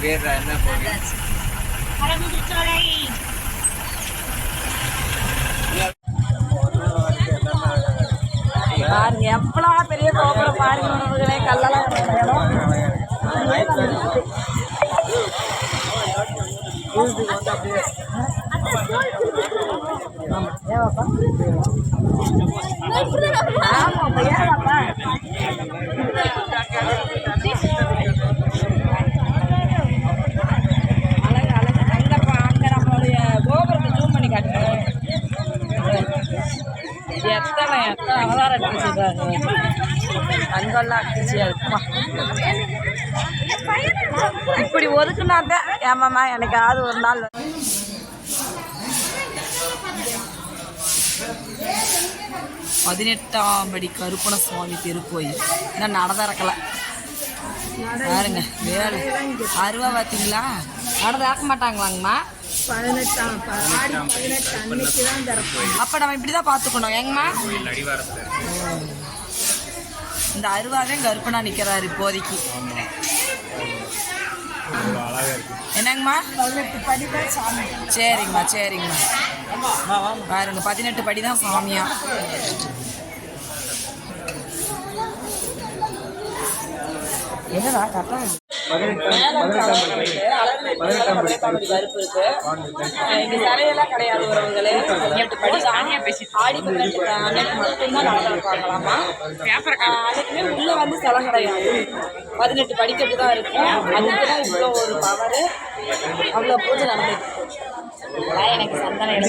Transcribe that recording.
பேர் என்ன கோவில் பாருங்க எவ்வளோ பெரிய கோபுரம் பாருங்க உணவுகளே கல்லெல்லாம் ஆமாப்பா ஏவாப்பா எத்தனை எத்தனை அவதாரம் எடுத்து அங்கெல்லாம் அடிச்சு அதுக்குமா இப்படி ஒதுக்குனாதான் ஏமாம்மா எனக்காவது ஒரு நாள் பதினெட்டாம் படி கருப்பண சுவாமி திருக்கோயில். இன்னும் நட திறக்கல பாருங்க வேலை. அருவா பார்த்தீங்களா நட திறக்க மாட்டாங்களாங்கம்மா? பதினெட்டாம் ஆடி பதினெட்டு அன்னைக்கு தான் திறப்போம் அப்போ நம்ம இப்படி தான் பார்த்துக்கணும் ஏங்கம்மா? இந்த அருவாவே கருப்பனா நிற்கிறாரு இப்போதைக்கு. என்னங்கம்மா? பதினெட்டு படி தான் சாமி. சரிங்கம்மா சரிங்கம்மா. பாருங்க பதினெட்டு படி தான் சாமியா? என்னடா கரெக்டாக கருப்பு இருக்கு இங்க கிடையாது உறவுகளே படி சாமியா பேசி ஆடி பதினெட்டு அன்னைக்கு மட்டும்தான் பார்க்கலாமா உள்ள வந்து சிலை கிடையாது பதினெட்டு படிக்கட்டு தான் இருக்கும் அதுக்கு தான் இவ்வளோ ஒரு பவர் அவ்வளோ பூஜை நடந்துட்டு இருக்கு. அதான் எனக்கு சந்தன இடம்